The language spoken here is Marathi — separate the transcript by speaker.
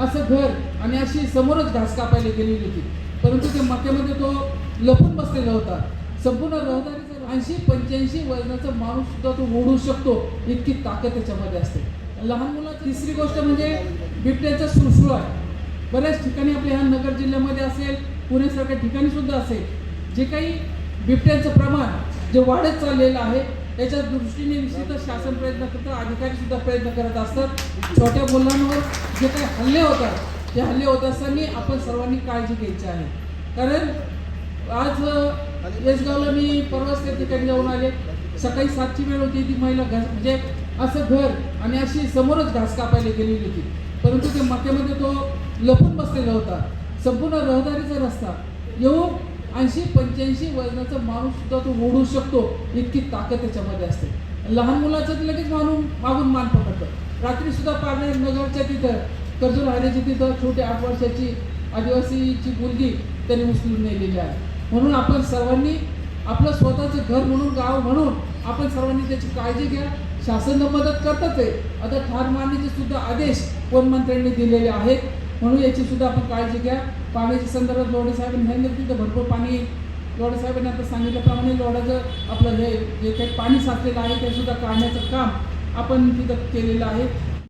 Speaker 1: असं घर आणि अशी समोरच घास कापायला गेलेली होती. परंतु ते मक्यामध्ये तो लपून बसलेला होता. संपूर्ण रहदारीचा ऐंशी पंच्याऐंशी वजनाचा माणूस सुद्धा तो ओढू शकतो इतकी ताकद त्याच्यामध्ये असते. लहान मुलाची तिसरी गोष्ट म्हणजे बिबट्याचा सुळसुळा बऱ्याच ठिकाणी आपल्या ह्या नगर जिल्ह्यामध्ये असेल पुण्यासारख्या ठिकाणी सुद्धा असेल जे काही बिबट्यांचं प्रमाण जे वाढत चाललेलं आहे त्याच्या दृष्टीने निश्चितच शासन प्रयत्न करतं अधिकारी सुद्धा प्रयत्न करत असतात. छोट्या मुलांवर जे काही हल्ले होतात ते हल्ले होत असताना आपण सर्वांनी काळजी घ्यायची आहे. कारण आज येसगावला मी परवाच त्या ठिकाणी जाऊन आले. सकाळी सातची वेळ होती ती महिला घास म्हणजे असं घर आणि अशी समोरच घास कापायला गेलेली होती. परंतु ते मक्यामध्ये तो लपून बसलेला होता. संपूर्ण रहदारीचा रस्ता. येऊन ऐंशी पंच्याऐंशी वजनाचा माणूस सुद्धा तो ओढू शकतो इतकी ताकद त्याच्यामध्ये असते. लहान मुलाचं तर लगेच मानून मागून मान पकडतं. रात्री सुद्धा पारणे नगरच्या तिथं कर्जूर राहण्याची तिथं छोटी आठ वर्षाची आदिवासीची मुलगी त्यांनी उचलून नेलेली आहे. म्हणून आपण सर्वांनी आपलं स्वतःचं घर म्हणून गाव म्हणून आपण सर्वांनी त्याची काळजी घ्या. शासन मदत करतच आहे. आता ठार मारण्याचे सुद्धा आदेश वनमंत्र्यांनी दिलेले आहेत. म्हणून याची सुद्धा आपण काळजी घ्या. पाण्याच्या संदर्भात लोढे साहेबांनी सांगितलं तिथं भरपूर पाणी लोढे साहेबांनी आता सांगितल्याप्रमाणे लोढाचं आपलं हे जे काही पाणी साचलेलं आहे ते सुद्धा काढण्याचं काम आपण तिथं केलेलं आहे.